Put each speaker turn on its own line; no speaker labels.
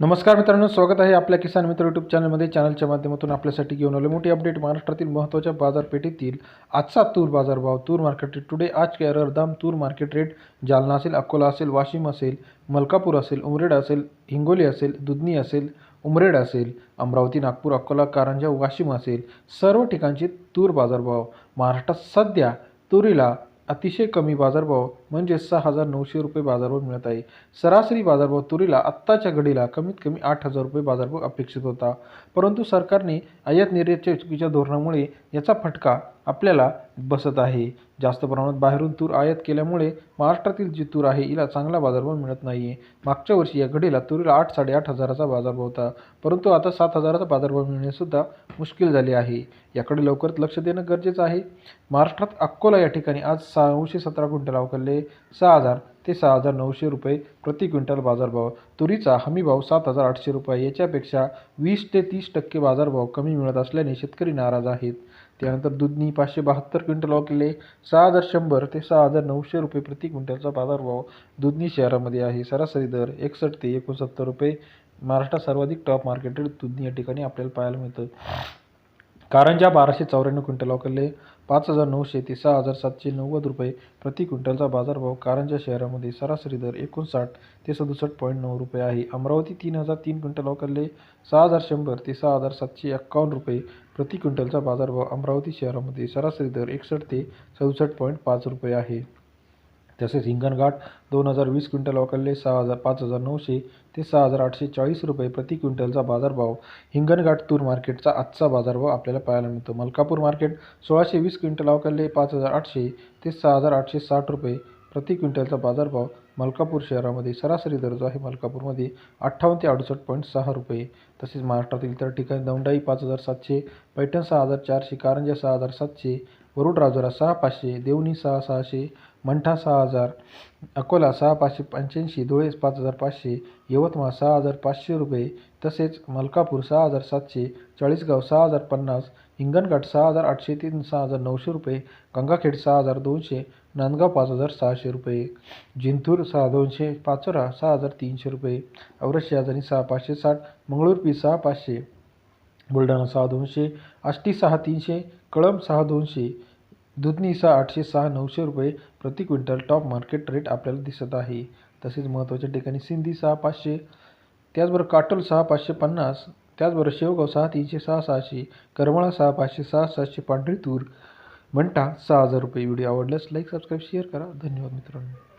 नमस्कार मित्रांनो स्वागत आहे आपल्या किसान मित्र यूट्यूब चॅनलमध्ये चॅनलच्या माध्यमातून आपल्यासाठी घेऊन आलो मोठी अपडेट महाराष्ट्रातील महत्त्वाच्या बाजारपेठेतील आजचा तूर बाजारभाव तूर मार्केट रेट टुडे आज के दाम तूर मार्केट रेट जालना असेल अकोला असेल वाशिम असेल मलकापूर असेल उमरेड असेल हिंगोली असेल दुधनी असेल उमरेड असेल अमरावती नागपूर अकोला कारंजा वाशिम असेल. सर्व ठिकाणचे तूर बाजारभाव. महाराष्ट्रात सध्या तुरीला अतिशय कमी बाजारभाव म्हणजे सहा हजार नऊशे रुपये बाजारभाव मिळत आहे. सरासरी बाजारभाव तुरीला आत्ताच्या घडीला कमीत कमी आठ हजार रुपये बाजारभाव अपेक्षित होता. परंतु सरकारने आयात निर्यातच्या चुकीच्या धोरणामुळे याचा फटका आपल्याला बसत आहे. जास्त प्रमाणात बाहेरून तूर आयात केल्यामुळे महाराष्ट्रातील जी तूर आहे हिला चांगला बाजारभाव मिळत नाही आहे मागच्या वर्षी या घडीला तुरीला आठ साडेआठ हजाराचा बाजारभाव होता. परंतु आता सात हजाराचा बाजारभाव मिळणेसुद्धा मुश्किल झाले आहे. याकडे लवकरच लक्ष देणं गरजेचं आहे. महाराष्ट्रात अकोला या ठिकाणी आज सहाशे सतरा क्विंटल सहा हजार ते सहा हजार नऊशे रुपये प्रति क्विंटल बाजारभाव. तुरीचा हमीभाव सात हजार आठशे रुपये. याच्यापेक्षा वीस ते तीस टक्के बाजारभाव कमी मिळत असल्याने शेतकरी नाराज आहेत. त्यानंतर दुधनी पाचशे बहात्तर क्विंटल अवकले सहा हजार शंभर ते सहा हजार नऊशे रुपये प्रति क्विंटलचा बाजारभाव दुधनी शहरामध्ये आहे. सरासरी दर एकसष्ट ते एकोणसत्तर रुपये. महाराष्ट्रात सर्वाधिक टॉप मार्केटेड दुधनी या ठिकाणी आपल्याला पाहायला मिळतं. कारंजा बाराशे चौऱ्याण्णव क्विंटल अवकलले पाच हजार नऊशे ते सहा हजार सातशे नव्वद रुपये प्रति क्विंटलचा बाजारभाव कारंजा शहरामध्ये सरासरी दर एकोणसाठ ते सदुसष्ट पॉईंट नऊ रुपये आहे. अमरावती तीन हजार तीन क्विंटल अवकलले सहा हजार शंभर ते सहा हजार सातशे एक्कावन्न रुपये प्रति क्विंटलचा बाजारभाव अमरावती शहरामध्ये सरासरी दर एकसष्ट ते सदुसष्ट पॉईंट पाच रुपये आहे. तसेच हिंगणघाट दोन हजार वीस क्विंटल अवकलले सहा हजार पाच हजार नऊशे ते सहा हजार आठशे चाळीस रुपये प्रति क्विंटलचा बाजारभाव. हिंगणघाट तूर मार्केटचा आजचा बाजारभाव आपल्याला पाहायला मिळतो. मलकापूर मार्केट सोळाशे वीस क्विंटल अवकलले पाच हजार आठशे ते सहा हजार आठशे साठ रुपये प्रति क्विंटलचा बाजारभाव. मलकापूर शहरामध्ये सरासरी दर जो आहे. मलकापूरमध्ये अठ्ठावन्न ते अडुसष्ट पॉईंट सहा रुपये. तसेच महाराष्ट्रातील इतर ठिकाणी दौंडाई पाच हजार सातशे पैठण सहा हजार चारशे कारंजा सहा हजार सातशे वरुड राजुरा सहा पाचशे देवणी सहा सहाशे मंठा सहा हजार अकोला सहा पाचशे पंच्याऐंशी धुळे पाच हजार पाचशे यवतमाळ सहा हजार पाचशे रुपये तसेच मलकापूर सहा हजार सातशे चाळीसगाव सहा हजार पन्नास हिंगणघाट सहा हजार आठशे तीन सहा हजार नऊशे रुपये गंगाखेड सहा हजार दोनशे नांदगाव पाच हजार सहाशे रुपये जिंतूर सहा दोनशे पाचोरा सहा हजार तीनशे रुपये औरत शहाजनी सहा पाचशे साठ मंगळूरपी सहा पाचशे बुलढाणा सहा दोनशे आष्टी सहा तीनशे कळंब सहा दोनशे दुधनी सहा आठशे सहा नऊशे रुपये प्रति क्विंटल टॉप मार्केट रेट आपल्याला दिसत आहे. तसेच महत्त्वाच्या ठिकाणी सिंधी सहा पाचशे त्याचबरोबर काटोल सहा पाचशे पन्नास त्याचबरोबर शेवगाव सहा तीनशे सहा सहाशे करमाळा सहा पाचशे सहा सातशे पांढरी तूर मंठा सहा हजार रुपये. व्हिडिओ आवडल्यास लाईक सबस्क्राईब शेअर करा. धन्यवाद मित्रांनो.